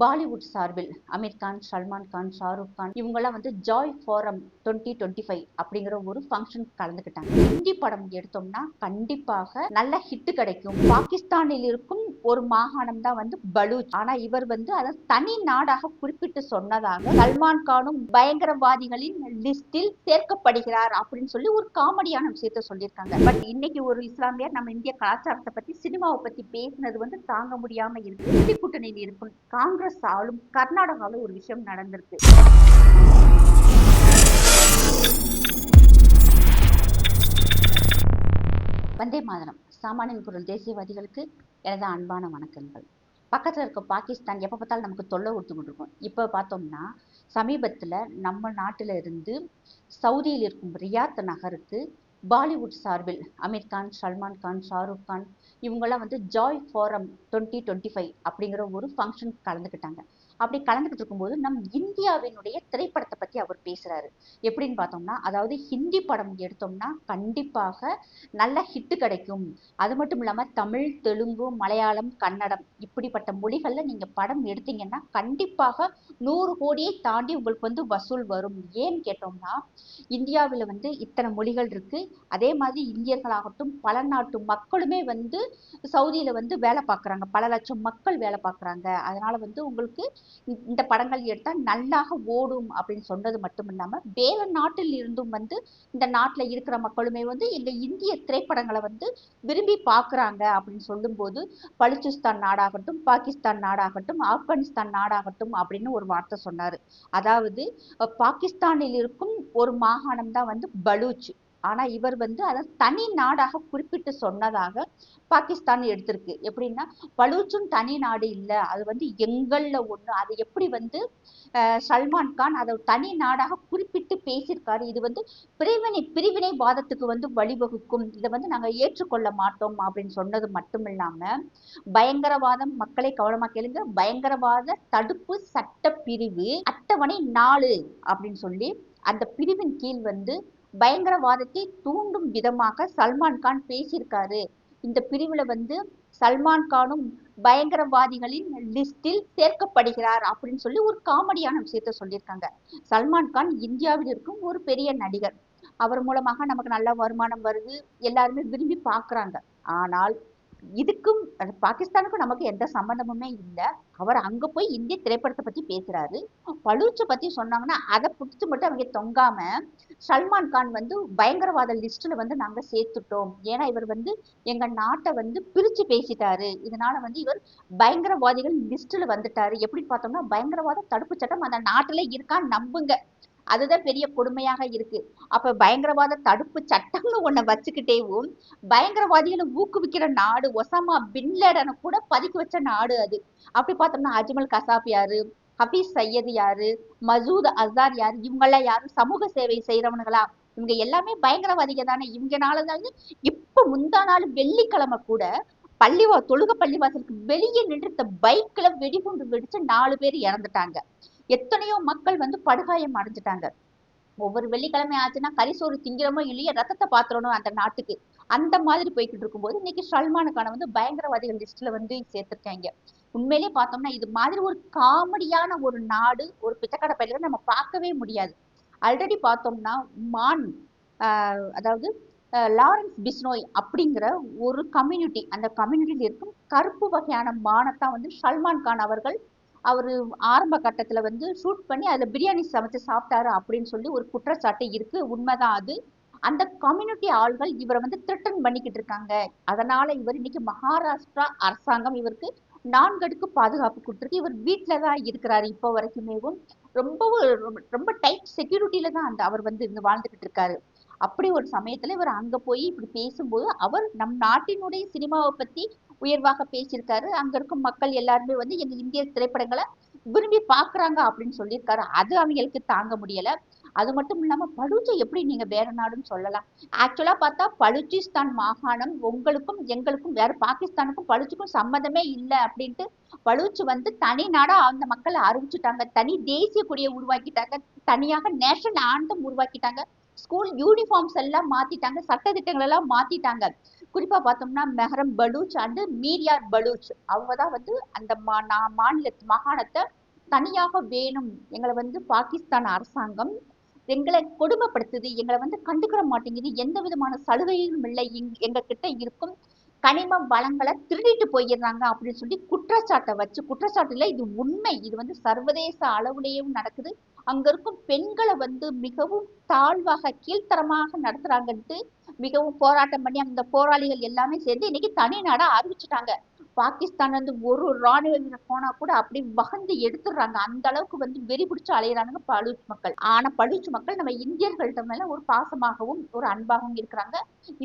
பாலிவுட் சார்பில் அமீர் கான் சல்மான் கான் ஷாருக் கான் இவங்கெல்லாம் வந்து Joy Forum twenty twenty five அப்படிங்கிற ஒரு ஃபங்க்ஷன் கலந்துக்கிட்டாங்க. ஹிந்தி படம் எடுத்தோம்னா கண்டிப்பாக நல்ல ஹிட் கிடைக்கும். பாகிஸ்தானில் இருக்கும் ஒரு மாகாணம் தான் வந்து பலூச். ஆனா இவர் வந்து அதை தனி நாடாக குறிப்பிட்டு சொன்னதாக சல்மான் கானும் பயங்கரவாதிகளின் லிஸ்டில் சேர்க்கப்படுகிறார் அப்படின்னு சொல்லி ஒரு காமெடியான விஷயத்த சொல்லியிருக்காங்க. பட் இன்னைக்கு ஒரு இஸ்லாமியர் நம்ம இந்திய கலாச்சாரத்தை பத்தி சினிமாவை பத்தி பேசினது வந்து தாங்க முடியாம இருக்கு இந்தி கூட்டணியில் இருக்கும் காங்கிரஸ் ஆளும் கர்நாடகாவில் ஒரு விஷயம் நடந்திருக்கு. வந்தே மாதரம். சாமானியன் குரல். தேசியவாதிகளுக்கு எனது அன்பான வணக்கங்கள். பக்கத்தில் இருக்க பாகிஸ்தான் எப்போ பார்த்தாலும் நமக்கு தொல்லை கொடுத்துக்கிட்டு இருக்கும். இப்போ பார்த்தோம்னா சமீபத்தில் நம்ம நாட்டில் இருந்து சவுதியில் இருக்கும் ரியாத் நகருக்கு பாலிவுட் சார்பில் அமீர் கான் சல்மான் கான் ஷாருக் கான் இவங்கெல்லாம் வந்து Joy Forum twenty twenty five அப்படிங்கிற ஒரு ஃபங்க்ஷன் கலந்துக்கிட்டாங்க. அப்படி கலந்துக்கிட்டு இருக்கும்போது நம் இந்தியாவினுடைய திரைப்படத்தை பற்றி அவர் பேசுகிறாரு எப்படின்னு பார்த்தோம்னா அதாவது ஹிந்தி படம் எடுத்தோம்னா கண்டிப்பாக நல்ல ஹிட்டு கிடைக்கும். அது மட்டும் இல்லாமல் தமிழ் தெலுங்கு மலையாளம் கன்னடம் இப்படிப்பட்ட மொழிகளில் நீங்கள் படம் எடுத்தீங்கன்னா கண்டிப்பாக நூறு கோடியை தாண்டி உங்களுக்கு வந்து வசூல் வரும். ஏன்னு கேட்டோம்னா இந்தியாவில் வந்து இத்தனை மொழிகள் இருக்குது அதே மாதிரி இந்தியர்களாகட்டும் பல நாட்டு மக்களுமே வந்து சவுதியில் வந்து வேலை பார்க்குறாங்க. பல லட்சம் மக்கள் வேலை பார்க்குறாங்க. அதனால வந்து உங்களுக்கு இந்த- படங்கள் எடுத்தால் நல்லாக ஓடும் அப்படின்னு சொன்னது மட்டும் இல்லாமல் வேறு நாட்டில் இருந்தும் வந்து இந்த நாட்டில் இருக்கிற மக்களுமே வந்து எங்கள் இந்திய திரைப்படங்களை வந்து விரும்பி பார்க்குறாங்க அப்படின்னு சொல்லும்போது பலுச்சிஸ்தான் நாடாகட்டும் பாகிஸ்தான் நாடாகட்டும் ஆப்கானிஸ்தான் நாடாகட்டும் அப்படின்னு ஒரு வார்த்தை சொன்னார். அதாவது பாகிஸ்தானில் இருக்கும் ஒரு மாகாணம் தான் வந்து பலூச். ஆனா இவர் வந்து அதை தனி நாடாக குறிப்பிட்டு சொன்னதாக பாகிஸ்தான் எடுத்திருக்கு. எப்படின்னா பலூச்சும் தனி நாடு இல்லை. அது வந்து எங்கள்ல ஒண்ணு. அது எப்படி வந்து சல்மான் கான் அதை தனி நாடாக குறிப்பிட்டு பேசியிருக்காரு. இது வந்து பிரிவினை பிரிவினை வாதத்துக்கு வந்து வழிவகுக்கும். இதை வந்து நாங்கள் ஏற்றுக்கொள்ள மாட்டோம் அப்படின்னு சொன்னது மட்டும் இல்லாம பயங்கரவாதம் மக்களை கவனமா கேளுங்க. பயங்கரவாத தடுப்பு சட்ட பிரிவு அட்டவணை நாலு அப்படின்னு சொல்லி அந்த பிரிவின் கீழ் வந்து பயங்கரவாதத்தை தூண்டும் விதமாக சல்மான் கான் பேசியிருக்காரு. இந்த பிரிவுல வந்து சல்மான் கானும் பயங்கரவாதிகளின் லிஸ்டில் சேர்க்கப்படுகிறார் அப்படின்னு சொல்லி ஒரு காமெடியான விஷயத்த சொல்லியிருக்காங்க. சல்மான் கான் இந்தியாவில் இருக்கும் ஒரு பெரிய நடிகர். அவர் மூலமாக நமக்கு நல்ல வருமானம் வருது. எல்லாருமே விரும்பி பார்க்கறாங்க. ஆனால் இதுக்கும் பாகிஸ்தானுக்கும் நமக்கு எந்த சம்பந்தமுமே இல்லை. அவர் அங்கே போய் இந்திய திரைப்படத்தை பற்றி பேசுறாரு. பலூச்சை பற்றி சொன்னாங்கன்னா அதை பிடிச்சி மட்டும் அவங்க தொங்காம சல்மான் கான் வந்து பயங்கரவாத லிஸ்ட்டில் வந்து நாங்கள் சேர்த்துட்டோம். ஏன்னா இவர் வந்து எங்கள் நாட்டை வந்து பிரிச்சு பேசிட்டாரு. இதனால வந்து இவர் பயங்கரவாதிகள் லிஸ்ட்டில் வந்துட்டாரு. எப்படி பார்த்தோம்னா பயங்கரவாத தடுப்பு சட்டம் அந்த நாட்டில் இருக்கான்னு நம்புங்க. அதுதான் பெரிய கொடுமையாக இருக்கு. அப்ப பயங்கரவாத தடுப்பு சட்டம்னு ஒண்ண வச்சுக்கிட்டேவும் பயங்கரவாதிகளை ஊக்குவிக்கிற நாடு ஒசாமா பின்லேடனை கூட பதுக்கி வச்ச நாடு அது. அப்படி பார்த்தோம்னா அஜ்மல் கசாப் யாரு? ஹபீஸ் சையது யாரு? மசூத் அசார் யாரு? இவங்கெல்லாம் யாரும் சமூக சேவை செய்யறவனுங்களா இவங்க எல்லாமே பயங்கரவாதிக தானே. இவங்கனால தான் இப்ப முந்தா நாள் வெள்ளிக்கிழமை கூட பள்ளிவா தொழுக பள்ளிவாசலுக்கு வெளியே நின்றுத்த பைக்ல வெடிகுண்டு வெடிச்சு நாலு பேர் இறந்துட்டாங்க. எத்தனையோ மக்கள் வந்து படுகாயம் அடைஞ்சிட்டாங்க. ஒவ்வொரு வெள்ளிக்கிழமை ஆச்சுன்னா கரிசோறு திங்கிறமோ இல்லையோ ரத்தத்தை பாத்திரணும் அந்த நாட்டுக்கு. அந்த மாதிரி போய்கிட்டு இருக்கும்போது இன்னைக்கு சல்மான் வந்து பயங்கரவாதிகள் லிஸ்ட்ல வந்து சேர்த்துருக்காங்க. உண்மையிலே பார்த்தோம்னா இது மாதிரி ஒரு காமெடியான ஒரு நாடு ஒரு பிச்சைக்கடை பயில நம்ம பார்க்கவே முடியாது. ஆல்ரெடி பார்த்தோம்னா மான் ஆஹ் அதாவது லாரன்ஸ் பிஸ்னோய் அப்படிங்கிற ஒரு கம்யூனிட்டி அந்த கம்யூனிட்டியில் இருக்கும் கருப்பு வகையான மானத்தான் வந்து சல்மான் கான் அவர்கள் அவர் ஆரம்ப கட்டத்துல வந்து ஷூட் பண்ணி அதுல பிரியாணி சமைச்சு சாப்பிட்டாரு அப்படின்னு சொல்லி ஒரு குற்றச்சாட்டு இருக்கு. உண்மைதான் அது. அந்த கம்யூனிட்டி ஆள்கள் இவரை வந்து த்ரெட்டன் பண்ணிக்கிட்டு இருக்காங்க. அதனால இவர் இன்னைக்கு மகாராஷ்டிரா அரசாங்கம் இவருக்கு நான்கடுக்கு பாதுகாப்பு கொடுத்துருக்கு. இவர் வீட்டில தான் இருக்கிறாரு இப்போ வரைக்குமேவும். ரொம்ப ரொம்ப- ரொம்ப டைட் செக்யூரிட்டியில தான் அந்த அவர் வந்து இருந்து வாழ்ந்துகிட்டு இருக்காரு. அப்படி ஒரு சமயத்துல இவர் அங்க போய் இப்படி பேசும்போது அவர் நம் நாட்டினுடைய சினிமாவை பத்தி உயர்வாக பேசியிருக்காரு. அங்க இருக்கும் மக்கள் எல்லாருமே வந்து எங்க இந்திய திரைப்படங்களை விரும்பி பாக்குறாங்க அப்படின்னு சொல்லியிருக்காரு. அது அவங்களுக்கு தாங்க முடியல. அது மட்டும் இல்லாம பலுச்சை எப்படி நீங்க வேற நாடுன்னு சொல்லலாம். ஆக்சுவலா பார்த்தா பலுச்சிஸ்தான் மாகாணம் உங்களுக்கும் எங்களுக்கும் வேற பாகிஸ்தானுக்கும் பளுச்சுக்கும் சம்மந்தமே இல்லை அப்படின்ட்டு பலுச்சு வந்து தனி நாடா அந்த மக்களை அறிவிச்சுட்டாங்க. தனி தேசிய கொடியை உருவாக்கிட்டாங்க. தனியாக நேஷனல் ஆண்டம் உருவாக்கிட்டாங்க. ஸ்கூல் யூனிஃபார்ம்ஸ் எல்லாம் மாத்திட்டாங்க சட்டதிட்டங்கள் எல்லாம் மாத்திட்டாங்க. குறிப்பா பார்த்தோம்னா மெஹரம் பலூச் அண்டு மீரியார் பலூச். அவங்க தான் வந்து அந்த மா நா- மாநில மாகாணத்தை தனியாக வேணும். எங்களை வந்து பாகிஸ்தான் அரசாங்கம் எங்களை கொடுமைப்படுத்துது. எங்களை வந்து கண்டுக்கிற மாட்டேங்குது. எந்த விதமான சலுகையும் இல்லை. எங் எங்க கிட்ட இருக்கும் கனிம வளங்களை திருடிட்டு போயிடுறாங்க அப்படின்னு சொல்லி குற்றச்சாட்டை வச்சு குற்றச்சாட்டுல இது உண்மை. இது வந்து சர்வதேச அளவுலேயும் நடக்குது. அங்க இருக்கும் பெண்களை வந்து மிகவும் தாழ்வாக கீழ்த்தரமாக நடத்துறாங்கன்ட்டு மிகவும் போராட்டம் பண்ணி அந்த போராளிகள் எல்லாமே சேர்ந்து இன்னைக்கு தனி நாடா அறிவிச்சுட்டாங்க. பாகிஸ்தான் வந்து ஒரு ராணுவ வீரர் போனா கூட அப்படி வகந்து எடுத்துடுறாங்க. அந்த அளவுக்கு வந்து வெறி பிடிச்சு அலையிறானுங்க பலூச் மக்கள். ஆனா பலூச் மக்கள் நம்ம இந்தியர்கள்ட்ட மேல ஒரு பாசமாகவும் ஒரு அன்பாகவும் இருக்கிறாங்க.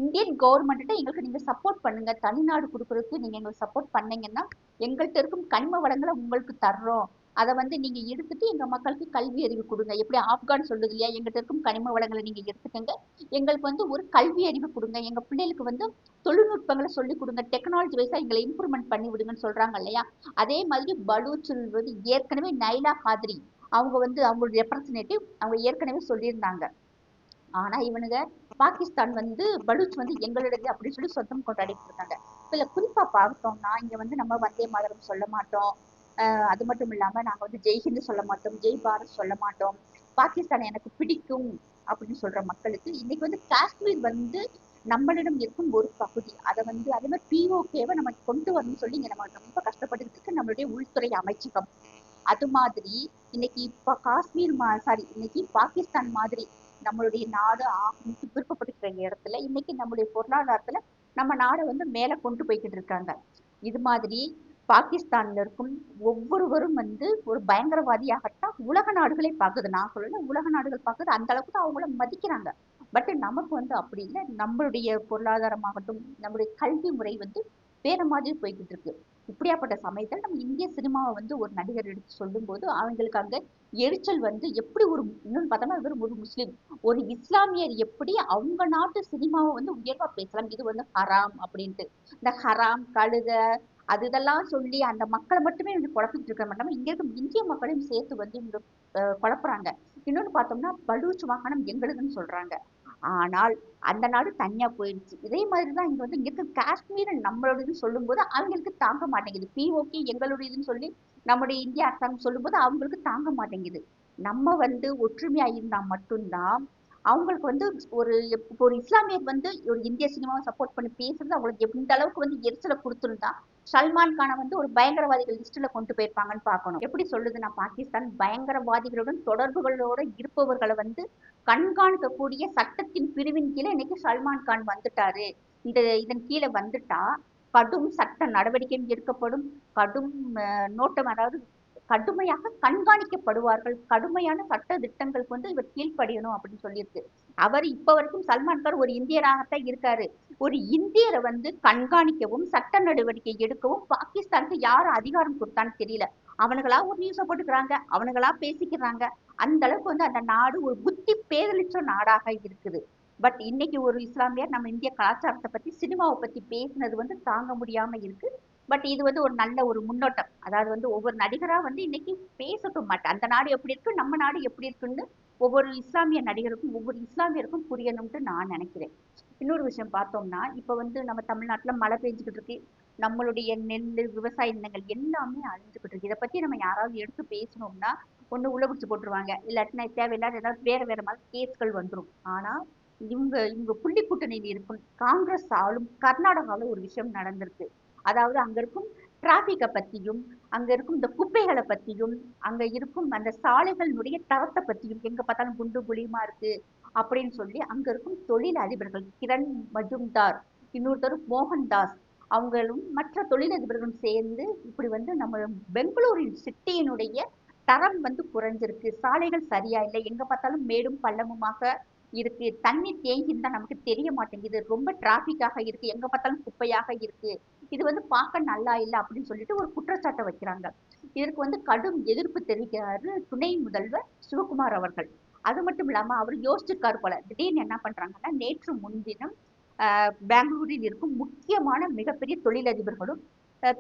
இந்தியன் கவர்மெண்ட்டை எங்களுக்கு நீங்க சப்போர்ட் பண்ணுங்க. தனிநாடு கொடுக்கறதுக்கு நீங்க எங்களுக்கு சப்போர்ட் பண்ணீங்கன்னா எங்கள்கிட்ட இருக்கும் கனிம வளங்களை உங்களுக்கு தர்றோம். அதை வந்து நீங்க எடுத்துட்டு எங்க மக்களுக்கு கல்வி அறிவு கொடுங்க. எப்படி ஆப்கான் சொல்லுது இல்லையா? எங்கிட்ட இருக்கும் கனிம வளங்களை நீங்க எடுத்துக்கங்க. எங்களுக்கு வந்து ஒரு கல்வி அறிவு கொடுங்க. எங்க பிள்ளைகளுக்கு வந்து தொழில்நுட்பங்களை சொல்லி கொடுங்க. டெக்னாலஜி வைஸா எங்களை இம்ப்ரூவ்மெண்ட் பண்ணி விடுங்கன்னு சொல்றாங்க இல்லையா? அதே மாதிரி பலூச்சில் வந்து ஏற்கனவே நைலா காதிரி. அவங்க வந்து அவங்களோட ரெப்ரசன்டேட்டிவ் அவங்க ஏற்கனவே சொல்லியிருந்தாங்க. ஆனா இவனுங்க பாகிஸ்தான் வந்து பலூச் வந்து எங்களுடைய அப்படின்னு சொல்லி சொந்தம் கொண்டாடிட்டு இருக்காங்க. இதுல குறிப்பா பார்த்தோம்னா இங்க வந்து நம்ம வந்தே மாதரம் சொல்ல மாட்டோம். அது மட்டும் இல்லாம நாங்க வந்து ஜெய்ஹிந்து சொல்ல மாட்டோம் ஜெய் பாரத் சொல்ல மாட்டோம் பாகிஸ்தான் எனக்கு பிடிக்கும் அப்படின்னு சொல்ற மக்களுக்கு இன்னைக்கு வந்து காஷ்மீர் வந்து நம்மளிடம் இருக்கும் ஒரு பகுதி. அதை வந்து அதே மாதிரி பிஓகேவை நம்ம கொண்டு வரணும்னு சொல்லி இங்க நம்ம ரொம்ப கஷ்டப்பட்டுக்கிட்டு இருக்கு நம்மளுடைய உள்துறை அமைச்சகம். அது மாதிரி இன்னைக்கு இப்ப காஷ்மீர் மா சாரி இன்னைக்கு பாகிஸ்தான் மாதிரி நம்மளுடைய நாடு ஆகணும்னு விருப்பப்பட்டுக்கிற இடத்துல இன்னைக்கு நம்மளுடைய பொருளாதாரத்துல நம்ம நாடை வந்து மேல கொண்டு போய்கிட்டு இருக்காங்க. இது மாதிரி பாகிஸ்தான்ல இருக்கும் ஒவ்வொருவரும் வந்து ஒரு பயங்கரவாதியாகத்தான் உலக நாடுகளே பார்க்குது. நான் சொல்லல உலக நாடுகள் பார்க்குது. அந்த அளவுக்கு தான் அவங்கள மதிக்கிறாங்க. பட் நமக்கு வந்து அப்படி இல்லை. நம்மளுடைய பொருளாதாரமாகட்டும் நம்மளுடைய கல்வி முறை வந்து வேற மாதிரி போய்கிட்டு இருக்கு. இப்படியாப்பட்ட சமயத்தில் நம்ம இந்திய சினிமாவை வந்து ஒரு நடிகர் எடுத்து சொல்லும்போது அவங்களுக்கு அங்க எரிச்சல் வந்து எப்படி ஒரு இன்னொன்னு பார்த்தோம்னா இவர் ஒரு முஸ்லீம். ஒரு இஸ்லாமியர் எப்படி அவங்க நாட்டு சினிமாவை வந்து உயர்வாக பேசலாம். இது வந்து ஹராம் அப்படின்ட்டு. இந்த ஹராம் கழுத அது இதெல்லாம் சொல்லி அந்த மக்களை மட்டுமே வந்து குழப்பிட்டு இருக்க மாட்டாம இங்க இருக்கும் இந்திய மக்களையும் சேர்த்து வந்து இவங்க குழப்புறாங்க. இன்னொன்னு பார்த்தோம்னா பலூச் வாகனம் எங்களுதுன்னு சொல்றாங்க. ஆனால் அந்த நாடு தனியா போயிடுச்சு இதே மாதிரிதான் இங்க வந்து இங்க இருக்க காஷ்மீர் நம்மளோடதுன்னு சொல்லும்போது அவங்களுக்கு தாங்க மாட்டேங்குது. பிஓகே எங்களுடையதுன்னு சொல்லி நம்முடைய இந்திய அரசாங்கம் சொல்லும்போது அவங்களுக்கு தாங்க மாட்டேங்குது. நம்ம வந்து ஒற்றுமையா இருந்தா மட்டும்தான் அவங்களுக்கு வந்து ஒரு இப்போ ஒரு இஸ்லாமியர் வந்து ஒரு இந்திய சினிமாவை சப்போர்ட் பண்ணி பேசுறது அவங்களுக்கு எந்த அளவுக்கு வந்து எரிச்சலை கொடுத்துருந்தா சல்மான் கானை வந்து ஒரு பயங்கரவாதிகள் லிஸ்ட்ல கொண்டு போயிருப்பாங்கன்னு பார்க்கணும். எப்படி சொல்லுதுன்னா பாகிஸ்தான் பயங்கரவாதிகளுடன் தொடர்புகளோட இருப்பவர்களை வந்து கண்காணிக்கக்கூடிய சட்டத்தின் பிரிவின் கீழே இன்னைக்கு சல்மான் கான் வந்துட்டாரு. இந்த இதன் கீழே வந்துட்டா கடும் சட்ட நடவடிக்கையும் எடுக்கப்படும். கடும் அஹ், நோட்டம் அதாவது கடுமையாக கண்காணிக்கப்படுவார்கள். கடுமையான சட்ட திட்டங்களுக்கு வந்து இவர் கீழ்ப்படியணும் அப்படின்னு சொல்லியிருக்கு. அவர் இப்ப வரைக்கும் சல்மான் கான் ஒரு இந்தியராகத்தான் இருக்காரு. ஒரு இந்தியரை வந்து கண்காணிக்கவும் சட்ட நடவடிக்கை எடுக்கவும் பாகிஸ்தானுக்கு யார் அதிகாரம் கொடுத்தான்னு தெரியல. அவனுங்களா ஒரு நியூஸை போட்டுக்கிறாங்க. அவனுங்களா பேசிக்கிறாங்க. அந்த அளவுக்கு வந்து அந்த நாடு ஒரு புத்தி பேதலிச்ச நாடாக இருக்குது. பட் இன்னைக்கு ஒரு இஸ்லாமியர் நம்ம இந்திய கலாச்சாரத்தை பத்தி சினிமாவை பத்தி பேசினது வந்து தாங்க முடியாம இருக்கு. பட் இது வந்து ஒரு நல்ல ஒரு முன்னோட்டம். அதாவது வந்து ஒவ்வொரு நடிகரா வந்து இன்னைக்கு பேசட்டும் மாட்டேன் அந்த நாடு எப்படி இருக்கு நம்ம நாடு எப்படி இருக்குன்னு ஒவ்வொரு இஸ்லாமிய நடிகருக்கும் ஒவ்வொரு இஸ்லாமியருக்கும் புரியணும்ட்டு நான் நினைக்கிறேன். இன்னொரு விஷயம் பார்த்தோம்னா இப்ப வந்து நம்ம தமிழ்நாட்டுல மழை பெஞ்சுக்கிட்டு இருக்கு. நம்மளுடைய நெல் விவசாய நிலங்கள் எல்லாமே அழிஞ்சுக்கிட்டு இருக்கு. இதை பத்தி நம்ம யாராவது எடுத்து பேசணும்னா ஒண்ணு உள்ள பிடிச்சு போட்டுருவாங்க. இல்லாட்டினா தேவையில்லாத ஏதாவது வேற வேற மாதிரி கேஸ்கள் வந்துரும். ஆனா இவங்க இவங்க புள்ளி கூட்டணியில் இருக்கும் காங்கிரஸ் ஆளும் கர்நாடகாவில் ஒரு விஷயம் நடந்திருக்கு. அதாவது அங்க இருக்கும் டிராபிக்கை பத்தியும் அங்க இருக்கும் இந்த குப்பைகளை பத்தியும் அங்க இருக்கும் அந்த சாலைகளினுடைய தரத்தை பத்தியும் எங்க பார்த்தாலும் குண்டு குழியுமா இருக்கு அப்படின்னு சொல்லி அங்க இருக்கும் தொழில் அதிபர்கள் கிரண் மஜும்தார் இன்னொருத்தர் மோகன்தாஸ் அவங்களும் மற்ற தொழிலதிபர்களும் சேர்ந்து இப்படி வந்து நம்ம பெங்களூரின் சிட்டியினுடைய தரம் வந்து குறைஞ்சிருக்கு. சாலைகள் சரியா இல்லை. எங்க பார்த்தாலும் மேடும் பள்ளமுமாக இருக்கு. தண்ணி தான் நமக்கு தெரிய மாட்டேங்குது. ரொம்ப டிராபிக்காக இருக்கு. எங்க பார்த்தாலும் குப்பையாக இருக்கு. இது வந்து பார்க்க நல்லா இல்லை அப்படின்னு சொல்லிட்டு ஒரு குற்றச்சாட்டை வைக்கிறாங்க. இதற்கு வந்து கடும் எதிர்ப்பு தெரிவிக்கிறாரு துணை முதல்வர் சிவகுமார் அவர்கள். அது மட்டும் இல்லாமல் அவர் யோசிச்சிருக்காரு போல திடீர்னு என்ன பண்ணுறாங்கன்னா நேற்று முன்தினம் பெங்களூரில் இருக்கும் முக்கியமான மிகப்பெரிய தொழிலதிபர்களும்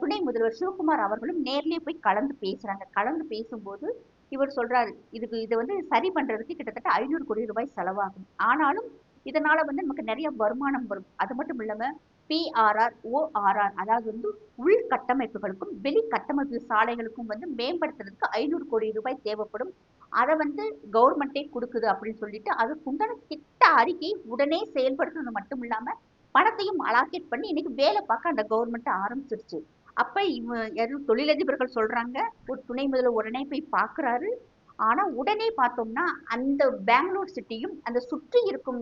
துணை முதல்வர் சிவகுமார் அவர்களும் நேர்லயே போய் கலந்து பேசுறாங்க. கலந்து பேசும்போது இவர் சொல்றாரு இதுக்கு இதை வந்து சரி பண்றதுக்கு கிட்டத்தட்ட ஐநூறு கோடி ரூபாய் செலவாகும். ஆனாலும் இதனால வந்து நமக்கு நிறைய வருமானம் வரும். அது மட்டும் இல்லாம பிஆர்ஆர் ஓஆர்ஆர் அதாவது வந்து உள் கட்டமைப்புகளுக்கும் வெளி கட்டமைப்பு சாலைகளுக்கும் வந்து மேம்படுத்துறதுக்கு ஐநூறு கோடி ரூபாய் தேவைப்படும். அதை வந்து கவர்மெண்ட்டே கொடுக்குது அப்படின்னு சொல்லிட்டு அதுக்குண்டான திட்ட அறிக்கை உடனே செயல்படுத்துறது மட்டும் இல்லாம பணத்தையும் அலாக்கேட் பண்ணி இன்னைக்கு வேலை பார்க்க அந்த கவர்மெண்ட் ஆரம்பிச்சிருச்சு. அப்ப இவ யாரும் தொழிலதிபர்கள் சொல்றாங்க ஒரு துணை முதல்வர் உடனே போய் பாக்குறாரு ஆனா உடனே பார்த்தோம்னா அந்த பெங்களூர் சிட்டியும் அந்த சுற்றி இருக்கும்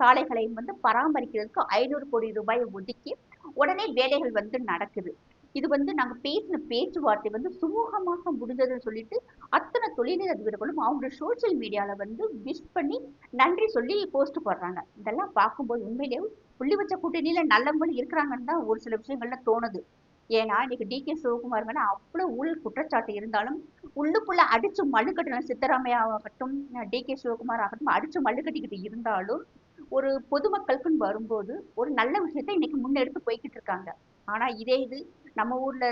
சாலைகளையும் வந்து பராமரிக்கிறதுக்கு ஐநூறு கோடி ரூபாய் ஒதுக்கி உடனே வேலைகள் வந்து நடக்குது. இது வந்து நாங்க பேசின பேச்சுவார்த்தை வந்து சுமூகமாக முடிஞ்சதுன்னு சொல்லிட்டு அத்தனை தொழிலதிபர்களும் அவங்க சோசியல் மீடியால வந்து விஷ் பண்ணி நன்றி சொல்லி போஸ்ட் போடுறாங்க. இதெல்லாம் பார்க்கும்போது உண்மையிலேயே புள்ளி வச்ச கூட்டணியில் நல்லவங்களும் இருக்கிறாங்கன்னு தான் ஒரு சில விஷயங்கள்ல தோணுது. ஏன்னா இன்னைக்கு டி. கே. சிவகுமார் மேல அவ்வளவு ஊழல் குற்றச்சாட்டு இருந்தாலும் உள்ளுக்குள்ள அடிச்சு மல்லுக்கட்டின சித்தராமையாகட்டும் சித்தராமையா ஆகட்டும் டி. கே. சிவகுமார் ஆகட்டும் அடிச்சு மல்லுக்கட்டிக்கிட்டு இருந்தாலும் ஒரு பொதுமக்களுக்குன்னு வரும்போது ஒரு நல்ல விஷயத்த இன்னைக்கு முன்னெடுத்து போய்கிட்டு இருக்காங்க. ஆனா இதே இது நம்ம ஊர்ல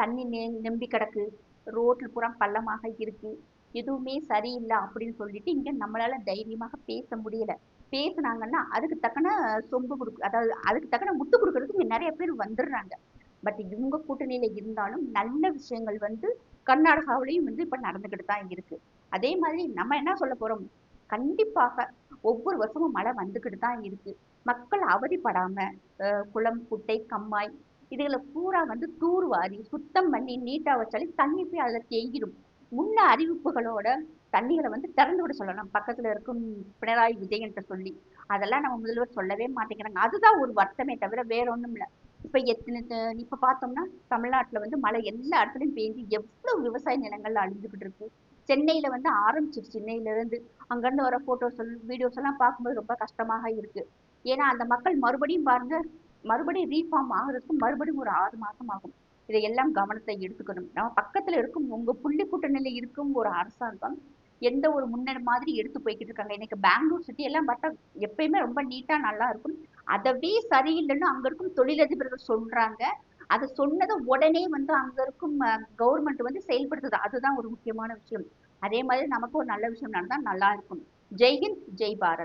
தண்ணி நே நெம்பி கிடக்கு ரோட்ல பூரா பள்ளமாக இருக்கு எதுவுமே சரியில்லை அப்படின்னு சொல்லிட்டு இங்க நம்மளால தைரியமாக பேச முடியல. பேசுனாங்கன்னா அதுக்கு தக்கன சொம்பு கொடுக்கு அதாவது அதுக்கு தக்கன முட்டு கொடுக்கறதுக்கு இங்க நிறைய பேர் வந்துடுறாங்க. பட் இவங்க கூட்டணியில இருந்தாலும் நல்ல விஷயங்கள் வந்து கர்நாடகாவிலையும் வந்து இப்ப நடந்துகிட்டு தான் இருக்கு. அதே மாதிரி நம்ம என்ன சொல்ல போறோம்? கண்டிப்பாக ஒவ்வொரு வருஷமும் மழை வந்துகிட்டு தான் இருக்கு. மக்கள் அவதிப்படாம குளம் குட்டை கம்மாய் இதுகளை பூரா வந்து தூர்வாரி சுத்தம் பண்ணி நீட்டா வச்சாலே தண்ணி போய் அதுல தேங்கிடும். முன்ன அறிவிப்புகளோட தண்ணிகளை வந்து திறந்து விட சொல்லலாம். பக்கத்துல இருக்கும் பினராயி விஜயன்ட்ட சொல்லி. அதெல்லாம் நம்ம முதல்வர் சொல்லவே மாட்டேங்கிறாங்க. அதுதான் ஒரு வருத்தமே தவிர வேற ஒண்ணும் இல்ல இப்ப எத்தனை இப்ப பார்த்தோம்னா தமிழ்நாட்டுல வந்து மழை எல்லா இடத்துலயும் பெய்ஞ்சு எவ்வளவு விவசாய நிலங்கள்ல அழிஞ்சுக்கிட்டு இருக்கு. சென்னையில வந்து ஆரம்பிச்சிருச்சு சென்னையில இருந்து. அங்கிருந்து வர போட்டோஸ் வீடியோஸ் எல்லாம் பார்க்கும்போது ரொம்ப கஷ்டமாக இருக்கு. ஏன்னா அந்த மக்கள் மறுபடியும் பாருங்க மறுபடியும் ரீஃபார்ம் ஆகுறதுக்கு மறுபடியும் ஒரு ஆறு மாசம் ஆகும். இதையெல்லாம் கவனத்தை எடுத்துக்கணும். நம்ம பக்கத்துல இருக்கும் உங்க புள்ளி கூட்டணியில இருக்கும் ஒரு அரசாங்கம் எந்த ஒரு முன்னேற மாதிரி எடுத்து போய்கிட்டு இருக்காங்க. இன்னைக்கு பெங்களூர் சிட்டி எல்லாம் பார்த்தா எப்பயுமே ரொம்ப நீட்டா நல்லா இருக்கும். அதவே சரியில்லைன்னு அங்க இருக்கும் தொழிலதிபர்கள் சொல்றாங்க. அதை சொன்னதை உடனே வந்து அங்க இருக்கும் கவர்மெண்ட் வந்து செயல்படுத்துது. அதுதான் ஒரு முக்கியமான விஷயம். அதே மாதிரி நமக்கு ஒரு நல்ல விஷயம் நடந்தா நல்லா இருக்கும். ஜெய்ஹிந்த் ஜெய் பாரத்.